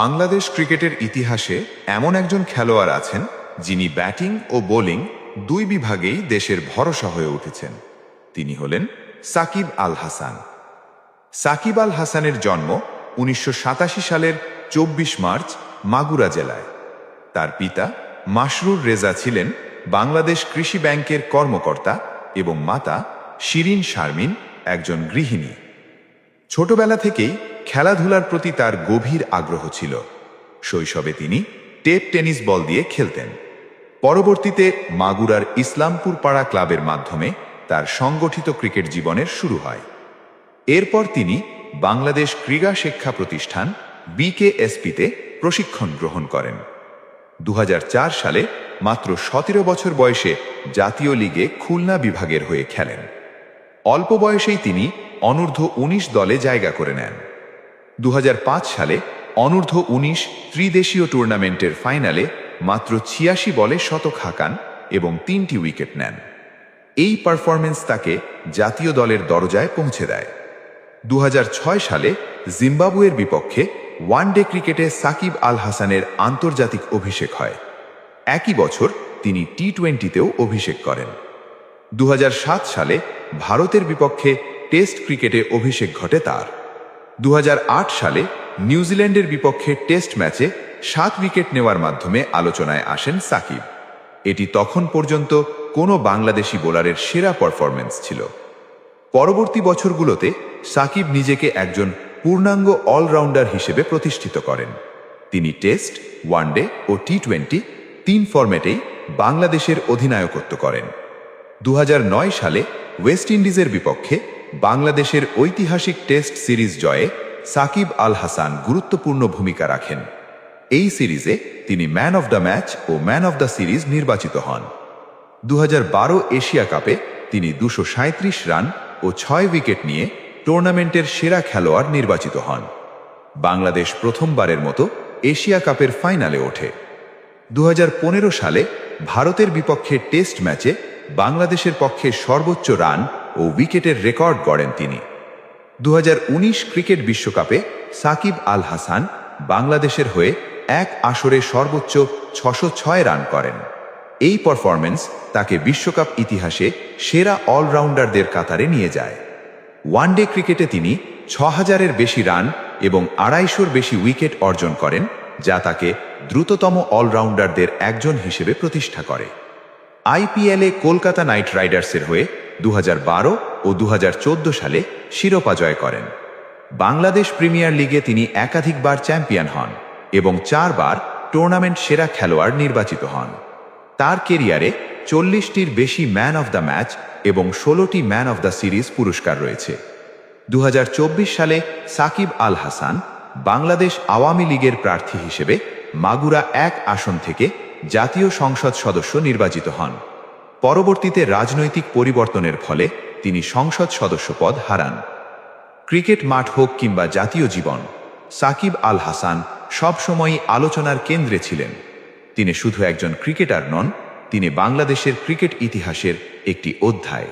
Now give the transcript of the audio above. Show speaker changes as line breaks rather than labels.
বাংলাদেশ ক্রিকেটের ইতিহাসে এমন একজন খেলোয়াড় আছেন যিনি ব্যাটিং ও বোলিং দুই বিভাগেই দেশের ভরসা হয়ে উঠেছেন। তিনি হলেন সাকিব আল হাসান। সাকিব আল হাসানের জন্ম উনিশশো সাতাশি সালের চব্বিশ মার্চ মাগুরা জেলায়। তার পিতা মাসরুর রেজা ছিলেন বাংলাদেশ কৃষি ব্যাংকের কর্মকর্তা এবং মাতা শিরিন শারমিন একজন গৃহিণী। ছোটবেলা থেকেই খেলাধুলার প্রতি তার গভীর আগ্রহ ছিল। শৈশবে তিনি টেপ টেনিস বল দিয়ে খেলতেন। পরবর্তীতে মাগুরার ইসলামপুর পাড়া ক্লাবের মাধ্যমে তার সংগঠিত ক্রিকেট জীবনের শুরু হয়। এরপর তিনি বাংলাদেশ ক্রীড়া শিক্ষা প্রতিষ্ঠান বিকেএসপিতে প্রশিক্ষণ গ্রহণ করেন। দু হাজার চার সালে মাত্র সতেরো বছর বয়সে জাতীয় লিগে খুলনা বিভাগের হয়ে খেলেন। অল্প বয়সেই তিনি অনূর্ধ্ব উনিশ দলে জায়গা করে নেন। দু হাজার পাঁচ সালে অনূর্ধ্ব উনিশ ত্রিদেশীয় টুর্নামেন্টের ফাইনালে মাত্র ছিয়াশি বলে শতক হাঁকান এবং তিনটি উইকেট নেন। এই পারফরমেন্স তাকে জাতীয় দলের দরজায় পৌঁছে দেয়। দু হাজার ছয় সালে জিম্বাবুয়ের বিপক্ষে ওয়ানডে ক্রিকেটে সাকিব আল হাসানের আন্তর্জাতিক অভিষেক হয়। একই বছর তিনি টি টোয়েন্টিতেও অভিষেক করেন। দু হাজার সাত সালে ভারতের বিপক্ষে টেস্ট ক্রিকেটে অভিষেক ঘটে তার। দু হাজার আট সালে নিউজিল্যান্ডের বিপক্ষে টেস্ট ম্যাচে সাত উইকেট নেওয়ার মাধ্যমে আলোচনায় আসেন সাকিব। এটি তখন পর্যন্ত কোনো বাংলাদেশি বোলারের সেরা পারফরম্যান্স ছিল। পরবর্তী বছরগুলোতে সাকিব নিজেকে একজন পূর্ণাঙ্গ অলরাউন্ডার হিসেবে প্রতিষ্ঠিত করেন। তিনি টেস্ট, ওয়ানডে ও টি টোয়েন্টি তিন ফরম্যাটেই বাংলাদেশের অধিনায়কত্ব করেন। দু হাজার নয় সালে ওয়েস্ট ইন্ডিজের বিপক্ষে বাংলাদেশের ঐতিহাসিক টেস্ট সিরিজ জয়ে সাকিব আল হাসান গুরুত্বপূর্ণ ভূমিকা রাখেন। এই সিরিজে তিনি ম্যান অব দ্য ম্যাচ ও ম্যান অব দ্য সিরিজ নির্বাচিত হন। দু হাজার বারো এশিয়া কাপে তিনি দুশো রান ও ছয় উইকেট নিয়ে টুর্নামেন্টের সেরা খেলোয়াড় নির্বাচিত হন। বাংলাদেশ প্রথমবারের মতো এশিয়া কাপের ফাইনালে ওঠে। দু হাজার পনেরো সালে ভারতের বিপক্ষে টেস্ট ম্যাচে বাংলাদেশের পক্ষে সর্বোচ্চ রান ও উইকেটের রেকর্ড গড়েন তিনি। দু হাজার উনিশ ক্রিকেট বিশ্বকাপে সাকিব আল হাসান বাংলাদেশের হয়ে এক আসরে সর্বোচ্চ ছশো রান করেন। এই পারফরমেন্স তাকে বিশ্বকাপ ইতিহাসে সেরা অলরাউন্ডারদের কাতারে নিয়ে যায়। ওয়ানডে ক্রিকেটে তিনি ছ হাজারের বেশি রান এবং আড়াইশোর বেশি উইকেট অর্জন করেন, যা তাকে দ্রুততম অলরাউন্ডারদের একজন হিসেবে প্রতিষ্ঠা করে। আইপিএলে কলকাতা নাইট রাইডার্সের হয়ে দু হাজার বারো ও দু হাজার চোদ্দ সালে শিরোপা জয় করেন। বাংলাদেশ প্রিমিয়ার লিগে তিনি একাধিকবার চ্যাম্পিয়ন হন এবং চারবার টুর্নামেন্ট সেরা খেলোয়াড় নির্বাচিত হন। তার কেরিয়ারে চল্লিশটির বেশি ম্যান অফ দ্য ম্যাচ এবং ষোলোটি ম্যান অফ দ্য সিরিজ পুরস্কার রয়েছে। দু হাজার চব্বিশ সালে সাকিব আল হাসান বাংলাদেশ আওয়ামী লীগের প্রার্থী হিসেবে মাগুরা এক আসন থেকে জাতীয় সংসদ সদস্য নির্বাচিত হন। পরবর্তীতে রাজনৈতিক পরিবর্তনের ফলে তিনি সংসদ সদস্য পদ হারান। ক্রিকেট মাঠ হোক কিংবা জাতীয় জীবন, সাকিব আল হাসান সবসময়ই আলোচনার কেন্দ্রে ছিলেন। তিনি শুধু একজন ক্রিকেটার নন, তিনি বাংলাদেশের ক্রিকেট ইতিহাসের একটি অধ্যায়।